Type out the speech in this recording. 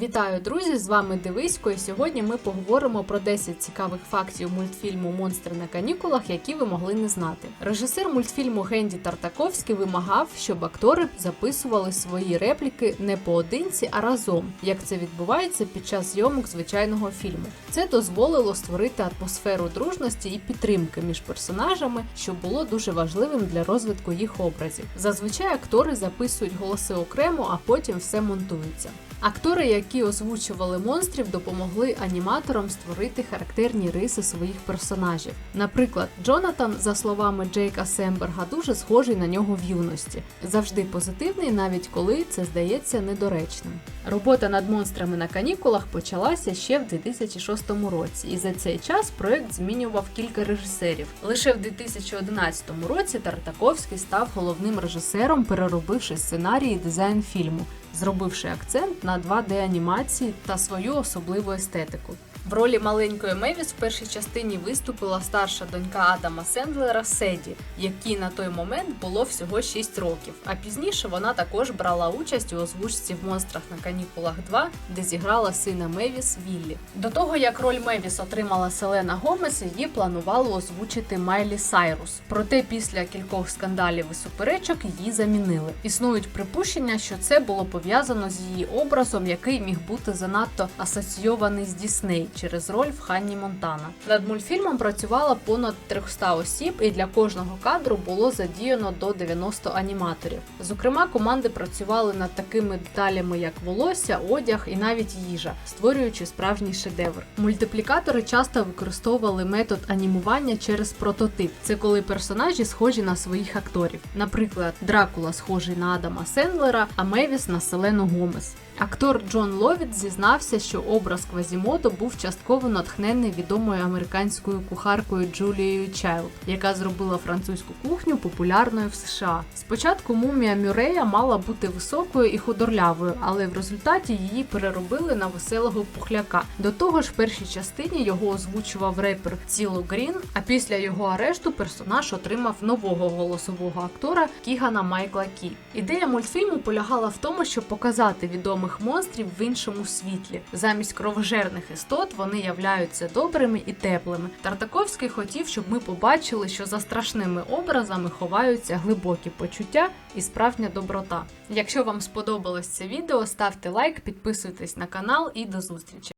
Вітаю, друзі! З вами Дивисько, і сьогодні ми поговоримо про 10 цікавих фактів мультфільму Монстри на канікулах, які ви могли не знати. Режисер мультфільму Генді Тартаковський вимагав, щоб актори записували свої репліки не поодинці, а разом, як це відбувається під час зйомок звичайного фільму. Це дозволило створити атмосферу дружності і підтримки між персонажами, що було дуже важливим для розвитку їх образів. Зазвичай актори записують голоси окремо, а потім все монтується. Актори, які озвучували монстрів, допомогли аніматорам створити характерні риси своїх персонажів. Наприклад, Джонатан, за словами Джейка Семберга, дуже схожий на нього в юності, завжди позитивний, навіть коли це здається недоречним. Робота над монстрами на канікулах почалася ще в 2006 році, і за цей час проект змінював кілька режисерів. Лише в 2011 році Тартаковський став головним режисером, переробивши сценарій і дизайн фільму зробивши акцент на 2D анімації та свою особливу естетику. В ролі маленької Мевіс в першій частині виступила старша донька Адама Сендлера Седі, якій на той момент було всього 6 років. А пізніше вона також брала участь у озвучці в монстрах на канікулах 2, де зіграла сина Мевіс Віллі. До того як роль Мевіс отримала Селена Гомес, її планувало озвучити Майлі Сайрус. Проте після кількох скандалів і суперечок її замінили. Існують припущення, що це було пов'язано з її образом, який міг бути занадто асоційований з Дісней через роль в Ханні Монтана. Над мультфільмом працювало понад 300 осіб, і для кожного кадру було задіяно до 90 аніматорів. Зокрема, команди працювали над такими деталями, як волосся, одяг і навіть їжа, створюючи справжній шедевр. Мультиплікатори часто використовували метод анімування через прототип. Це коли персонажі схожі на своїх акторів. Наприклад, Дракула схожий на Адама Сендлера, а Мевіс на Селену Гомес. Актор Джон Ловіт зізнався, що образ Квазімото був частково натхнений відомою американською кухаркою Джулією Чайлд, яка зробила французьку кухню популярною в США. Спочатку мумія Мюрея мала бути високою і худорлявою, але в результаті її переробили на веселого пухляка. До того ж, в першій частині його озвучував репер Ціло Грін. А після його арешту персонаж отримав нового голосового актора Кігана Майкла Кі. Ідея мультфільму полягала в тому, щоб показати відомих монстрів в іншому світлі. Замість кровожерних істот вони являються добрими і теплими. Тартаковський хотів, щоб ми побачили, що за страшними образами ховаються глибокі почуття і справжня доброта. Якщо вам сподобалось це відео, ставте лайк, підписуйтесь на канал і до зустрічі!